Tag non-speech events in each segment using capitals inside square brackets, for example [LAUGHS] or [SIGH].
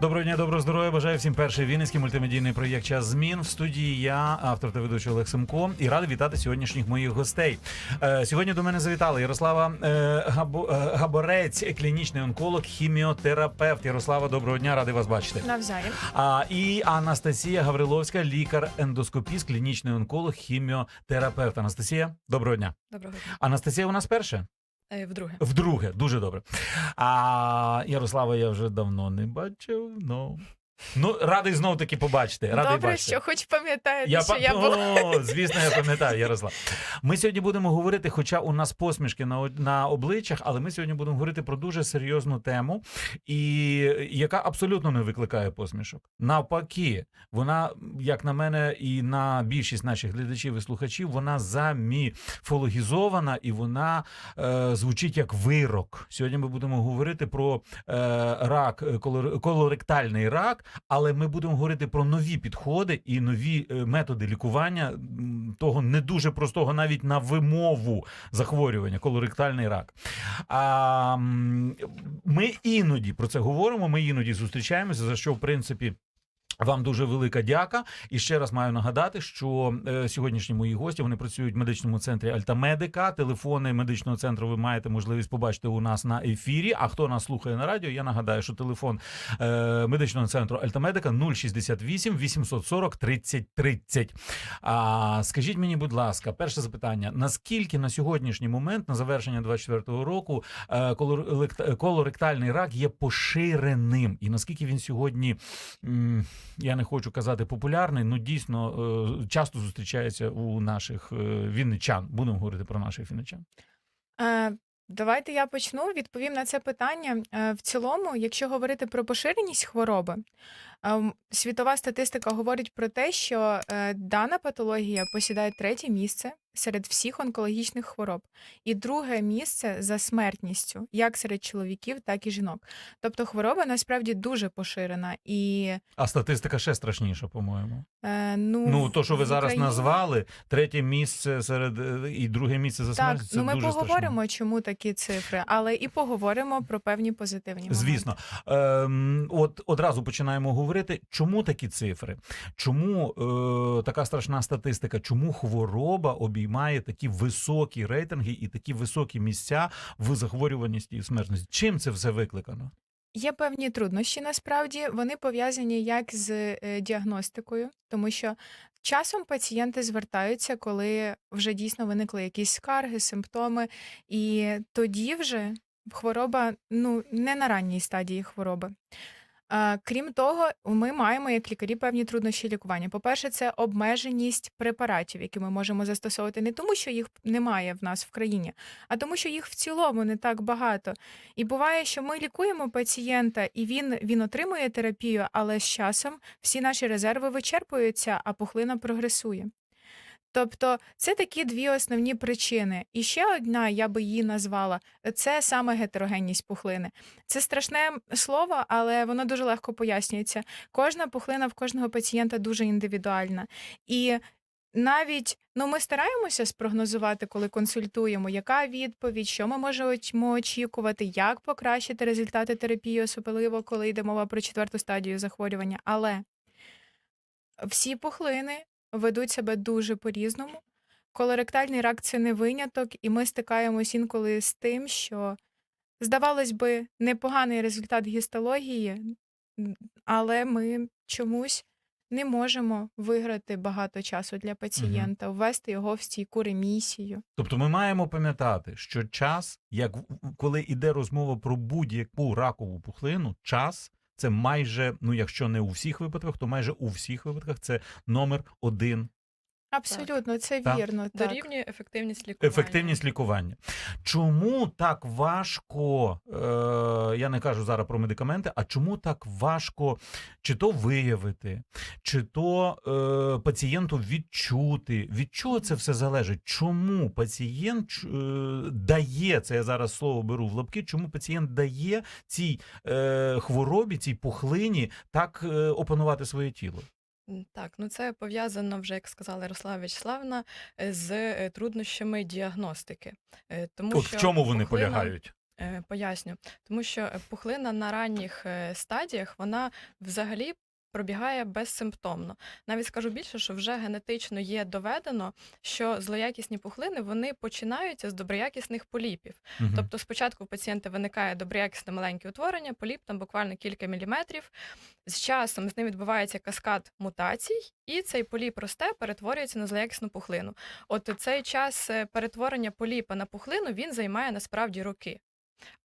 Доброго дня, доброго здоров'я. Бажаю всім перший вінницький мультимедійний проєкт Час змін. В студії я, автор та ведучий Олег Семко, і радий вітати сьогоднішніх моїх гостей. Е, сьогодні до мене завітала Ярослава е, е, Габорець, клінічний онколог, хіміотерапевт. Ярослава, доброго дня, радий вас бачити. Навзаєм. А і Анастасія Гавриловська, лікар-ендоскопіст, клінічний онколог, хіміотерапевт. Анастасія, доброго дня. Доброго дня. Анастасія у нас перша. Е, Вдруге. Вдруге, дуже добре. А Ярослава я вже давно не бачив. Ну, ну радий знов таки побачити. Радий Добре, бачити. що хоч пам'ятаєте, Я, що я була. О, звісно, я пам'ятаю, Ярослав. Ми сьогодні будемо говорити, хоча у нас посмішки на, на обличчях, але ми сьогодні будемо говорити про дуже серйозну тему, і яка абсолютно не викликає посмішок. Навпаки, вона, як на мене, і на більшість наших глядачів і слухачів, вона заміфологізована і вона е, звучить як вирок. Сьогодні ми будемо говорити про е, рак, е, колор- колоректальний рак, але ми будемо говорити про нові підходи і нові е, методи лікування того не дуже простого навіть на вимову захворювання, колоректальний рак. А, ми іноді про це говоримо, ми іноді зустрічаємося, за що в принципі. Вам дуже велика дяка. І ще раз маю нагадати, що е, сьогоднішні мої гості вони працюють в медичному центрі Альтамедика. Телефони медичного центру ви маєте можливість побачити у нас на ефірі. А хто нас слухає на радіо? Я нагадаю, що телефон е, медичного центру Альтамедика 068 840 30 30. А скажіть мені, будь ласка, перше запитання: наскільки на сьогоднішній момент, на завершення 24-го року, е, колоректальний рак є поширеним, і наскільки він сьогодні? Я не хочу казати популярний, ну дійсно е, часто зустрічається у наших е, вінничан. Будемо говорити про наших вінничан. Е, Давайте я почну. Відповім на це питання. В цілому, якщо говорити про поширеність хвороби, ем, світова статистика говорить про те, що дана патологія посідає третє місце серед всіх онкологічних хвороб, і друге місце за смертністю, як серед чоловіків, так і жінок. Тобто хвороба насправді дуже поширена і А статистика ще страшніша, по-моєму. е, ну, Ну то, що ви зараз Україні- назвали, третє місце серед е, і друге місце за Так. Це ну ми дуже поговоримо, чому такі цифри, але і поговоримо про певні позитивні моменти. Звісно, ем, от одразу починаємо говорити, чому такі цифри, чому е, така страшна статистика, чому хвороба обіймає такі високі рейтинги і такі високі місця в захворюваності і смертності. Чим це все викликано? Є певні труднощі. Насправді вони пов'язані як з е, діагностикою, тому що часом пацієнти звертаються, коли вже дійсно виникли якісь скарги, симптоми, і тоді вже хвороба ну не на ранній стадії хвороби. А, крім того, ми маємо як лікарі певні труднощі лікування. По-перше, це обмеженість препаратів, які ми можемо застосовувати не тому, що їх немає в нас в країні, а тому, що їх в цілому не так багато. І буває, що ми лікуємо пацієнта, і він, він отримує терапію, але з часом всі наші резерви вичерпуються, а пухлина прогресує. Тобто це такі дві основні причини. І ще одна, я би її назвала, це саме гетерогенність пухлини. Це страшне слово, але воно дуже легко пояснюється. Кожна пухлина в кожного пацієнта дуже індивідуальна. І навіть ну, ми стараємося спрогнозувати, коли консультуємо, яка відповідь, що ми можемо очікувати, як покращити результати терапії, особливо коли йде мова про четверту стадію захворювання. Але всі пухлини ведуть себе дуже по-різному. Колоректальний рак це не виняток, і ми стикаємось інколи з тим, що, здавалось би, непоганий результат гістології, але ми чомусь не можемо виграти багато часу для пацієнта, ввести його в стійку ремісію. Тобто, ми маємо пам'ятати, що час, як коли йде розмова про будь-яку ракову пухлину, час. Це майже, ну якщо не у всіх випадках, то майже у всіх випадках це номер один Абсолютно, це Так. вірно. Так. Дорівнює ефективність лікування. ефективність лікування. Чому так важко? Е, я не кажу зараз про медикаменти, а чому так важко чи то виявити, чи то е, пацієнту відчути? Від чого це все залежить? Чому пацієнт ч- е, дає це? Я зараз слово беру в лапки. Чому пацієнт дає цій е, хворобі, цій пухлині так е, опанувати своє тіло? М, Так, ну це пов'язано вже, як сказала Ярослава Вячеславна, е, з е, труднощами діагностики. Е, Тому От що в чому вони пухлина- полягають? Е, Поясню, тому що е, пухлина на ранніх е, стадіях вона взагалі пробігає безсимптомно. Навіть скажу більше, що вже генетично є доведено, що злоякісні пухлини вони починаються з доброякісних поліпів. Мгм. Тобто спочатку у пацієнта виникає доброякісне маленьке утворення, поліп там буквально кілька міліметрів. З часом з ним відбувається каскад мутацій, і цей поліп росте, перетворюється на злоякісну пухлину. От цей час е, перетворення поліпа на пухлину він займає насправді роки.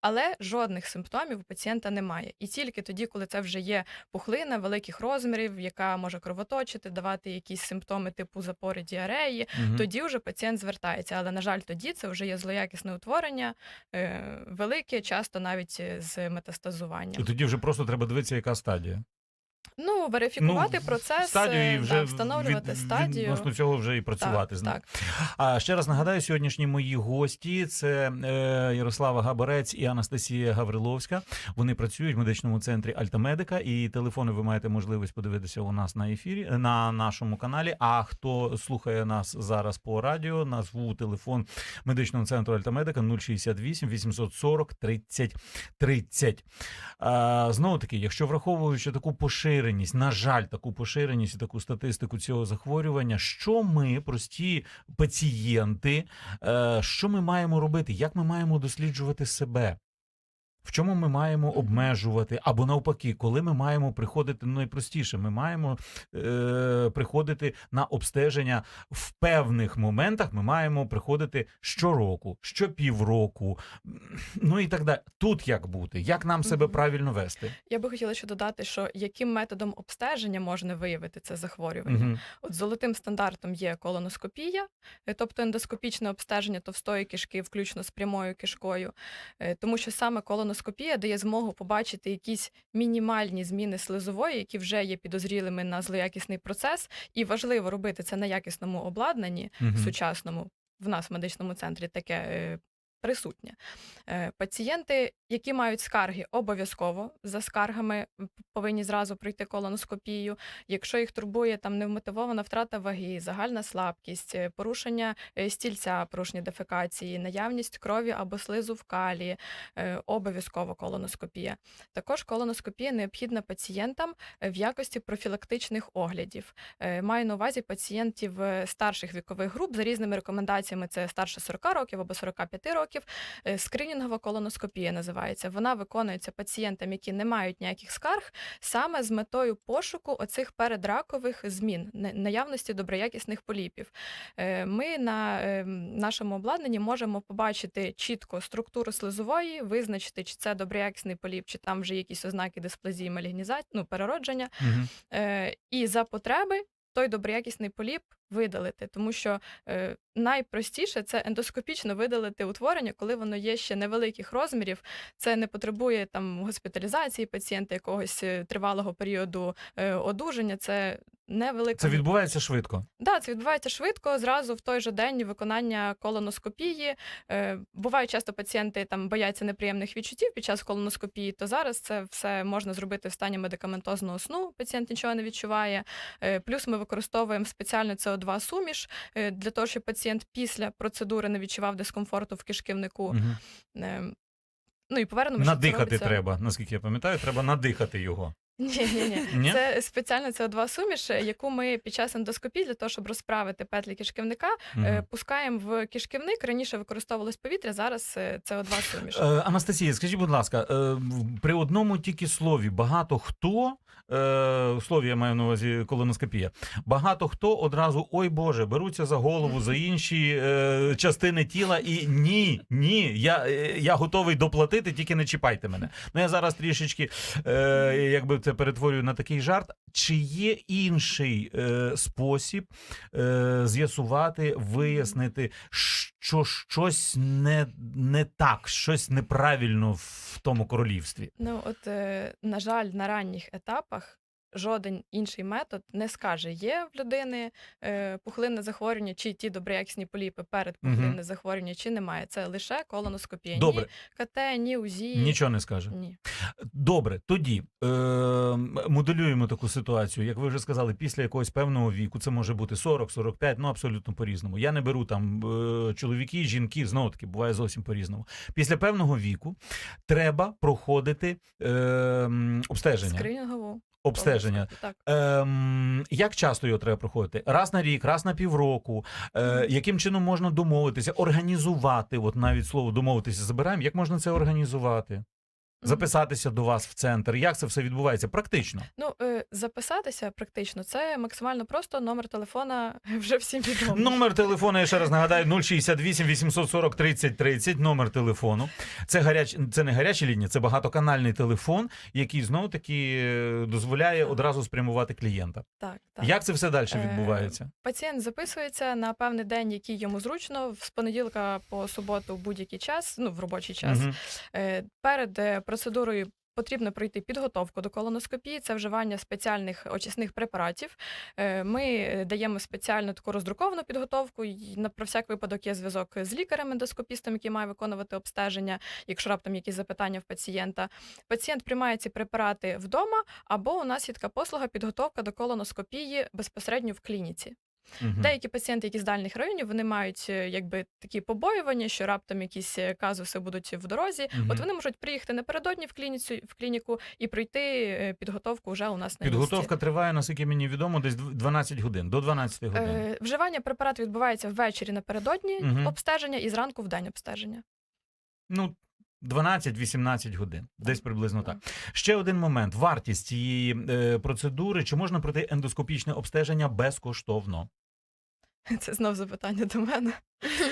Але жодних симптомів у пацієнта немає. І тільки тоді, коли це вже є пухлина великих розмірів, яка може кровоточити, давати якісь симптоми типу запори діареї, угу. тоді вже пацієнт звертається. Але, на жаль, тоді це вже є злоякісне утворення, е, велике, часто навіть з з І тоді вже просто треба дивитися, яка стадія. Ну, верифікувати Ну, процес, стадію і е, вже да, встановлювати від- стадію. Відносно цього вже і працювати так, з ним. так. А ще раз нагадаю, сьогоднішні мої гості це е, Ярослава Габарець і Анастасія Гавриловська. Вони працюють в медичному центрі Альтамедика, і телефони ви маєте можливість подивитися у нас на ефірі е, на нашому каналі. А хто слухає нас зараз по радіо, назву телефон медичного центру Альтамедика 068 840 30 30. А, знову таки, якщо враховуючи таку поширеність, на жаль, таку поширеність і таку статистику цього захворювання, що ми, прості пацієнти, е, що ми маємо робити? Як ми маємо досліджувати себе? В чому ми маємо обмежувати, або навпаки, коли ми маємо приходити ну, найпростіше, ми маємо е, приходити на обстеження в певних моментах. Ми маємо приходити щороку, щопівроку, ну і так далі. Тут як бути? Як нам себе правильно вести? Я би хотіла ще додати, що яким методом обстеження можна виявити це захворювання. Мгм. От золотим стандартом є колоноскопія, е, тобто ендоскопічне обстеження товстої кишки, включно з прямою кишкою, Е, тому що саме колоноскопія дає змогу побачити якісь мінімальні зміни слизової, які вже є підозрілими на злоякісний процес, і важливо робити це на якісному обладнанні угу. сучасному. В нас в медичному центрі таке присутнє. Е, Пацієнти, які мають скарги, обов'язково за скаргами повинні зразу пройти колоноскопію. Якщо їх турбує там невмотивована втрата ваги, загальна слабкість, е, порушення е, стільця, порушення дефекації, наявність крові або слизу в калі, обов'язково колоноскопія. Також колоноскопія необхідна пацієнтам в якості профілактичних оглядів. Маю на увазі пацієнтів старших вікових груп за різними рекомендаціями. Це старше 40 років або 45 років. Е, Скринінгова колоноскопія називається. Вона виконується пацієнтам, які не мають ніяких скарг, саме з метою пошуку оцих передракових змін, наявності доброякісних поліпів. Е, Ми на е, нашому обладнанні можемо побачити чітко структуру слизової, визначити, чи це доброякісний поліп, чи там вже якісь ознаки дисплазії, малігнізації, ну, переродження. Е, і за потреби той доброякісний поліп видалити, тому що е, найпростіше це ендоскопічно видалити утворення, коли воно є ще невеликих розмірів. Це не потребує там госпіталізації пацієнта якогось е, тривалого періоду е, одужання. Це невелика Це відбувається швидко. Да, це відбувається швидко, зразу в той же день виконання колоноскопії. Е, бувають часто пацієнти там бояться неприємних відчуттів під час колоноскопії, то зараз це все можна зробити в стані медикаментозного сну. Пацієнт нічого не відчуває. Е, плюс ми використовуємо спеціальну СО2 суміш е, для того, щоб пацієнт після процедури не відчував дискомфорту в кишківнику. Е, ну і повернемо, Надихати треба, наскільки я пам'ятаю, треба надихати його. Ні, ні, ні. Ні? Це спеціальна СО2 суміш, е, яку ми під час ендоскопії для того, щоб розправити петлі кишківника, Мгм. е, пускаємо в кишківник. Раніше використовувалось повітря, зараз е, СО2 суміш. Е, Анастасія, скажіть, будь ласка, е, в- при одному тільки слові багато хто. Е, слові я маю на увазі колоноскопія. Багато хто одразу ой Боже, беруться за голову за інші е, частини тіла, і ні, ні, я, е, я готовий доплатити, тільки не чіпайте мене. Ну я зараз трішечки е, якби це перетворюю на такий жарт. Чи є інший е, спосіб е, з'ясувати, вияснити, що щось не, не так, щось неправильно в тому королівстві? Ну от е, на жаль, на ранніх етапах. Жоден інший метод не скаже, є в людини е, пухлинне захворювання, чи ті доброякісні поліпи перед пухлинне захворювання, чи немає. Це лише колоноскопія. Добре, Ні КТ, ні УЗІ. нічого не скаже. Ні. Добре, тоді е, моделюємо таку ситуацію, як ви вже сказали, після якогось певного віку, це може бути 40, 45, ну абсолютно по-різному. Я не беру там е, чоловіки, жінки, знову таки, буває зовсім по-різному. Після певного віку треба проходити е, обстеження. Скринінгову. Обстеження. Так. Ем, як часто його треба проходити? Раз на рік, раз на півроку. Е, яким чином можна домовитися, організувати? От навіть слово домовитися забираємо. Як можна це організувати? Записатися до вас в центр. Як це все відбувається? Практично. Ну, е, записатися практично це максимально просто. Номер телефона [LAUGHS] вже всім відомий. Номер телефону, я ще раз нагадаю, 068 840 30 30, номер телефону. Це гаряч, це не гаряча лінія, це багатоканальний телефон, який знову таки е, дозволяє Так. одразу спрямувати клієнта. Так, так. Як це все далі Е, відбувається? Пацієнт записується на певний день, який йому зручно, з понеділка по суботу в будь-який час, ну в робочий час. Мгм. Е, Перед е, процедурою потрібно пройти підготовку до колоноскопії, це вживання спеціальних очисних препаратів. Е, Ми е, даємо спеціальну таку роздруковану підготовку. на про всяк випадок є зв'язок з лікарем-ендоскопістом, який має виконувати обстеження, якщо раптом якісь запитання в пацієнта. Пацієнт приймає ці препарати вдома, або у нас є така послуга підготовка до колоноскопії безпосередньо в клініці. Мгм. Деякі пацієнти, які з дальніх районів, вони мають е, якби такі побоювання, що раптом якісь е, казуси будуть в дорозі. Мгм. От вони можуть приїхати напередодні в клініцю в клініку і пройти е, підготовку вже у нас на Підготовка місці. триває, наскільки мені відомо, десь 12 годин, до 12 годин. Е, Вживання препарату відбувається ввечері напередодні Мгм. обстеження і зранку в день обстеження. Ну, 12-18 годин, десь приблизно так. Ще один момент: вартість цієї е, процедури. Чи можна пройти ендоскопічне обстеження безкоштовно? [LAUGHS] Це знов запитання до мене.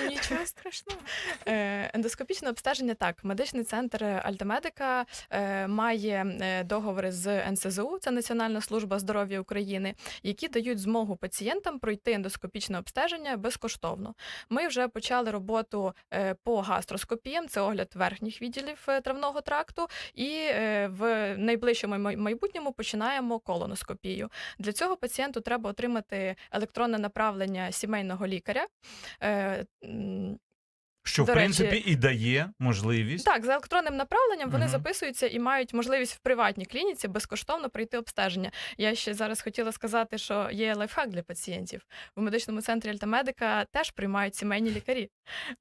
Нічого страшного. [LAUGHS] Е, Ендоскопічне обстеження так. Медичний центр Альтамедика е, має е, договори з НСЗУ, це Національна служба здоров'я України, які дають змогу пацієнтам пройти ендоскопічне обстеження безкоштовно. Ми вже почали роботу по гастроскопіям, це огляд верхніх відділів травного тракту, і в найближчому майбутньому починаємо колоноскопію. Для цього пацієнту треба отримати електронне направлення сімейного лікаря. Е, Що, в До речі- принципі, і дає можливість. так, за електронним направленням вони Мгм. записуються і мають можливість в приватній клініці безкоштовно пройти обстеження. Я ще зараз хотіла сказати, що є лайфхак для пацієнтів. У медичному центрі Альтамедика теж приймають сімейні лікарі.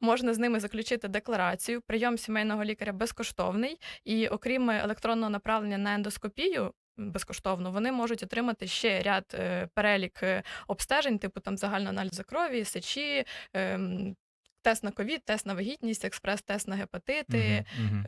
Можна з ними заключити декларацію. Прийом сімейного лікаря безкоштовний, і окрім електронного направлення на ендоскопію. Безкоштовно вони можуть отримати ще ряд е, перелік е, обстежень, типу там загальний аналіз крові, сечі, ем, тест на ковід, тест на вагітність, експрес-тест на гепатити. Мгм.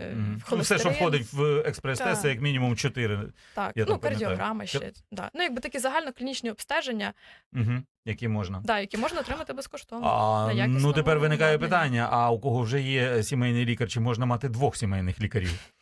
в Ну, все, що входить в експрес-тест, Так. це як мінімум 4, Так, Я ну пам'ятаю. ще. Да. Ну, якби такі загальноклінічні обстеження, угу, які можна. да, які можна отримати безкоштовно. А, на ну тепер виникає питання: а у кого вже є сімейний лікар, чи можна мати двох сімейних лікарів?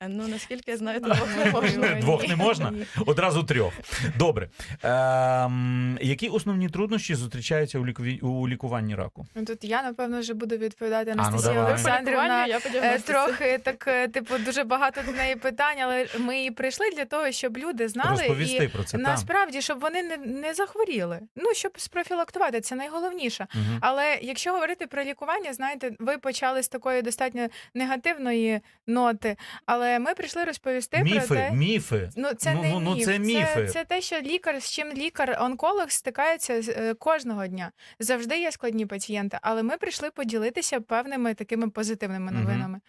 Е, Ну, наскільки я знаю, то двох не можна. Двох не можна? Одразу трьох. Добре. Ем, які основні труднощі зустрічаються у, лікуві... у лікуванні раку? Ну, Тут я, напевно, вже буду відповідати ну, Анастасія давай. Олександрівна. я Е. Трохи так, е, типу, дуже багато до неї питань, але ми і прийшли для того, щоб люди знали Розповісти і про це. так. насправді, щоб вони не, не захворіли. Ну, щоб спрофілактувати, це найголовніше. Мгм. Але якщо говорити про лікування, знаєте, ви почали з такої достатньо негативної ноти. Але ми прийшли розповісти Міфи, про те. міфи. Ну, це Ну, не ну, ну, міф. це міфи. Це, це те, що лікар, з чим лікар-онколог стикається з- е, кожного дня. Завжди є складні пацієнти, але ми прийшли поділитися певними такими позитивними новинами.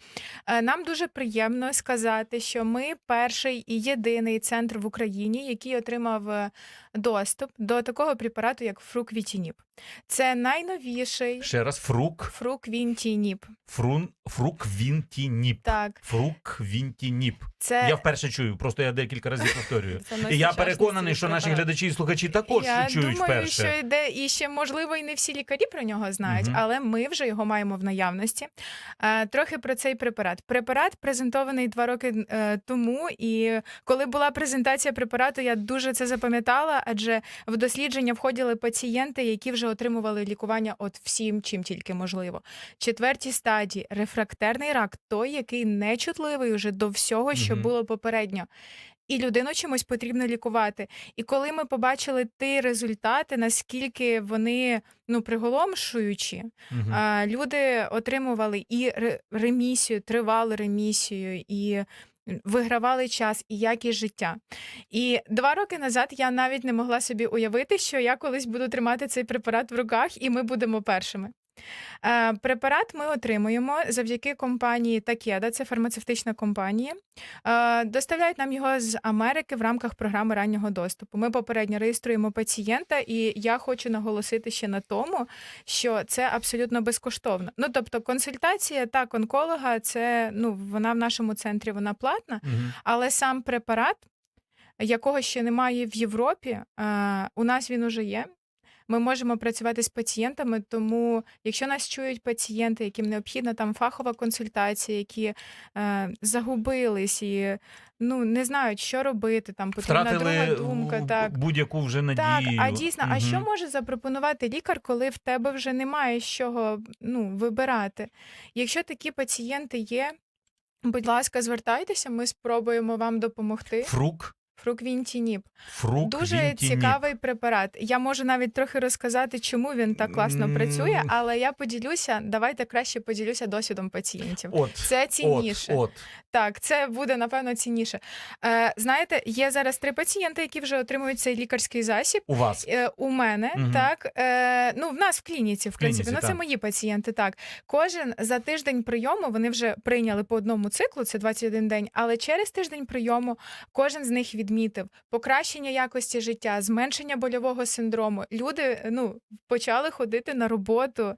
Е, Нам дуже приємно сказати, що ми перший і єдиний центр в Україні, який отримав е, доступ до такого препарату, як фруквітініп. Це найновіший Ще раз, фрук, фруквінтініп. фрун, фруквінтініп. Так, Фруквінтініп. Це Я вперше чую, просто я декілька разів повторюю. І я переконаний, що наші глядачі і слухачі також Я чують думаю, вперше. що йде і ще можливо і не всі лікарі про нього знають, Мгм. але ми вже його маємо в наявності. Е, трохи про цей препарат. Препарат презентований два роки е, тому, і коли була презентація препарату, я дуже це запам'ятала, адже в дослідження входили пацієнти, які вже отримували лікування от всім, чим тільки можливо. Четвертій стадії рефрактерний рак, той, який нечутливий уже до всього, що Мгм. було попередньо. І людину чимось потрібно лікувати. І коли ми побачили ті результати, наскільки вони ну приголомшуючі, Мгм. а, люди отримували і ремісію, тривалу ремісію, і вигравали час і якість життя. І два роки назад я навіть не могла собі уявити, що я колись буду тримати цей препарат в руках, і ми будемо першими. Е, Препарат ми отримуємо завдяки компанії Takeda, це фармацевтична компанія. Е, Доставляють нам його з Америки в рамках програми раннього доступу. Ми попередньо реєструємо пацієнта, і я хочу наголосити ще на тому, що це абсолютно безкоштовно. Ну тобто, консультація так онколога, це ну вона в нашому центрі вона платна, але сам препарат, якого ще немає в Європі, е, у нас він уже є. Ми можемо працювати з пацієнтами, тому якщо нас чують пацієнти, яким необхідна там фахова консультація, які е, загубились і ну не знають, що робити, там потрібна Втратили друга думка. Так, будь-яку вже надію. так, а дійсно, а що може запропонувати лікар, коли в тебе вже немає з чого ну, вибирати? Якщо такі пацієнти є, будь ласка, звертайтеся, ми спробуємо вам допомогти. Фрук, Фруквінтініп. фрук, Дуже цікавий препарат. Я можу навіть трохи розказати, чому він так класно працює, але я поділюся. Давайте краще поділюся досвідом пацієнтів. От, Це цінніше. От, от. Так, це буде напевно цінніше. Е, знаєте, є зараз три пацієнти, які вже отримують цей лікарський засіб. У вас. Е, у мене Мгм. так е, ну в нас в клініці, в принципі, клініці, ну це так. мої пацієнти. Так кожен за тиждень прийому вони вже прийняли по одному циклу, це 21 день. Але через тиждень прийому кожен з них відмітив покращення якості життя, зменшення больового синдрому. Люди ну почали ходити на роботу.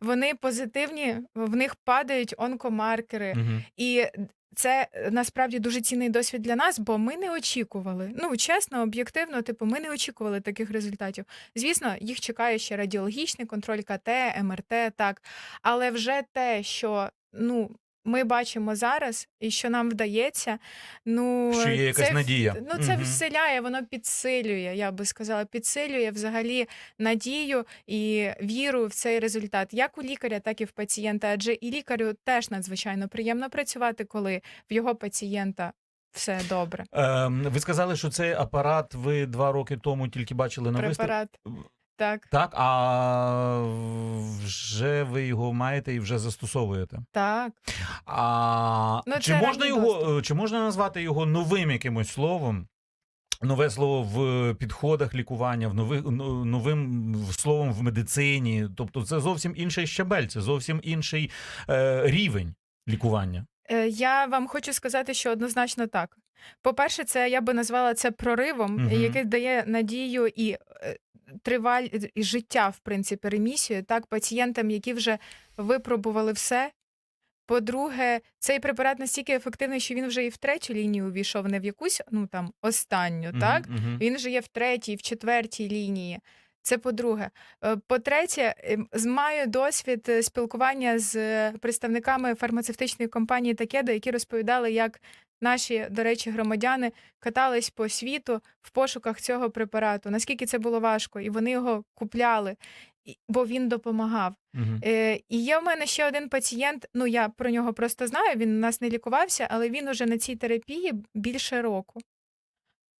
Вони позитивні, в них падають онкомаркери. Мгм. І це е, насправді дуже цінний досвід для нас, бо ми не очікували. Ну чесно, об'єктивно, типу, ми не очікували таких результатів. Звісно, їх чекає ще радіологічний контроль КТ, МРТ, так. Але вже те, що ну. Ми бачимо зараз, і що нам вдається. Ну Що є якась це, надія. Ну це Мгм. вселяє, воно підсилює. Я би сказала, підсилює взагалі надію і віру в цей результат, як у лікаря, так і в пацієнта. Адже і лікарю теж надзвичайно приємно працювати, коли в його пацієнта все добре. Ем, ви сказали, що цей апарат ви два роки тому тільки бачили на виставці. Так, Так, а вже ви його маєте і вже застосовуєте. так. А Ну, чи можна його, чи можна назвати його новим якимось словом? Нове слово в підходах лікування, в нових ну, новим словом в медицині. Тобто, це зовсім інший щабель, це зовсім інший е, рівень лікування. Е, Я вам хочу сказати, що однозначно так. По-перше, це я би назвала це проривом, Мгм. який дає надію і е, триваль і життя, в принципі, ремісію, так, пацієнтам, які вже випробували все. По-друге, цей препарат настільки ефективний, що він вже і в третю лінію увійшов, не в якусь, ну там останню, Мгм, так? мгм. Він вже є в третій, в четвертій лінії. Це по-друге. Е, По-третє, ем, маю досвід е, спілкування з представниками фармацевтичної компанії Такеда, які розповідали, як наші, до речі, громадяни катались по світу в пошуках цього препарату. Наскільки це було важко, і вони його купляли, бо він допомагав. Мгм. Е, і є в мене ще один пацієнт. Ну я про нього просто знаю. Він у нас не лікувався, але він уже на цій терапії більше року.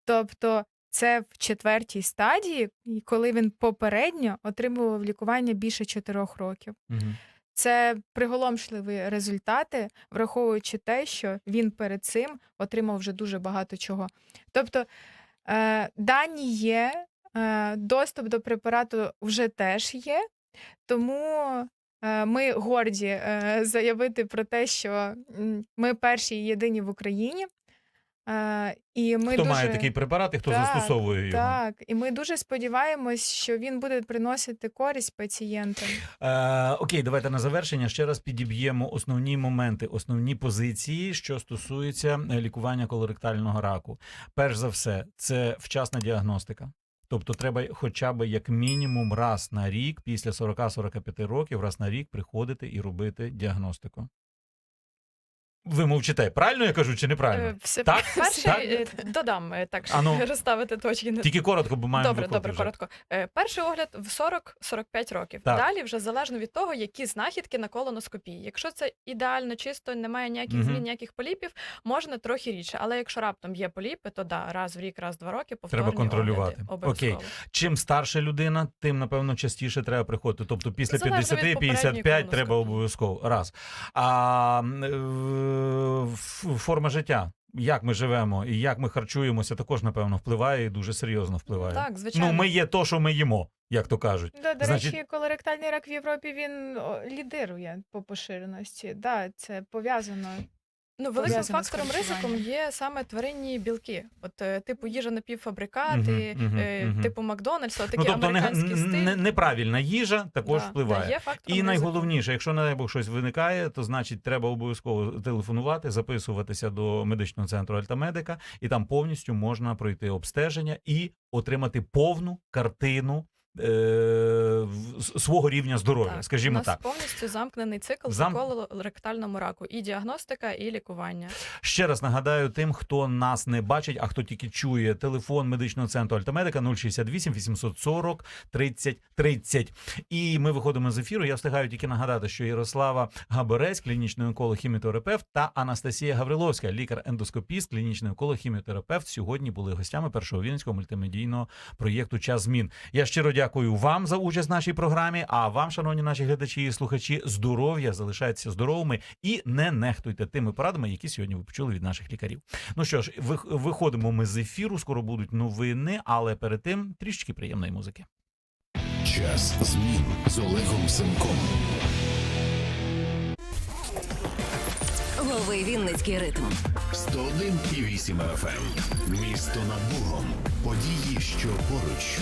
Тобто, це в четвертій стадії, коли він попередньо отримував лікування більше чотирьох років. Мгм. Це приголомшливі результати, враховуючи те, що він перед цим отримав вже дуже багато чого. Тобто е, дані є, е, доступ до препарату вже теж є, тому е, ми горді заявити про те, що ми перші і єдині в Україні. Е, і ми Хто дуже... має такий препарат і хто Так, застосовує його? Так, і ми дуже сподіваємось, що він буде приносити користь пацієнтам. Е, окей, давайте на завершення ще раз підіб'ємо основні моменти, основні позиції, що стосуються е, лікування колоректального раку. Перш за все, це вчасна діагностика. Тобто, треба хоча б як мінімум раз на рік, після 40-45 років, раз на рік приходити і робити діагностику. Ви мовчите, правильно я кажу чи неправильно? Е, Все Так? [LAUGHS] Перший Так? е, додам е, так, щоб А ну. розставити точки. Тільки коротко, бо маємо Добре, добре, вже. коротко. Перший огляд в 40-45 років. Так. Далі вже залежно від того, які знахідки на колоноскопії. Якщо це ідеально чисто, немає ніяких Мгм. змін, ніяких поліпів, можна трохи рідше. Але якщо раптом є поліпи, то да, раз в рік, раз в два роки повторні контролювати. огляди. Окей. Чим старша людина, тим напевно частіше треба приходити. Тобто після Залежно від 50-55 треба обов'язково. Раз. А форма життя. як ми живемо і як ми харчуємося, також напевно впливає і дуже серйозно впливає. Так, звичайно. Ну, ми є то, що ми їмо, як то кажуть. Да, до Значить- речі, колоректальний рак в Європі він лідирує по поширеності. Да, це пов'язано. Ну, великим пов'язано з фактором ризиком харчуванням. є саме тваринні білки. От е, типу їжа напівфабрикати, Мгм, мгм, е, мгм. типу Макдональдс, такі ну, тобто не, стиль. не, неправильна їжа також Да, впливає. є фактором І ризику. найголовніше, якщо не дай Бог щось виникає, то значить треба обов'язково телефонувати, записуватися до медичного центру Альтамедика, і там повністю можна пройти обстеження і отримати повну картину е, свого рівня здоров'я, Так, у скажімо нас так. повністю замкнений цикл Зам- по колоректальному раку. І діагностика, і лікування. Ще раз нагадаю тим, хто нас не бачить, а хто тільки чує телефон медичного центру Альтамедика 068 840 30 30. І ми виходимо з ефіру. Я встигаю тільки нагадати, що Ярослава Габорець, клінічний онколог хіміотерапевт та Анастасія Гавриловська, лікар-ендоскопіст, клінічний онколог хіміотерапевт, сьогодні були гостями першого вінницького мультимедійного проєкту Час змін. Я щиро дякую вам за участь в нашій програмі. А вам, шановні наші глядачі і слухачі, здоров'я, залишайтеся здоровими і не нехтуйте тими порадами, які сьогодні ви почули від наших лікарів. Ну що ж, виходимо ми з ефіру. Скоро будуть новини, але перед тим трішечки приємної музики. Час змін з Олегом Семком. Лови Вінницький ритм. 101,8 FM. Місто над Богом. Події, що поруч.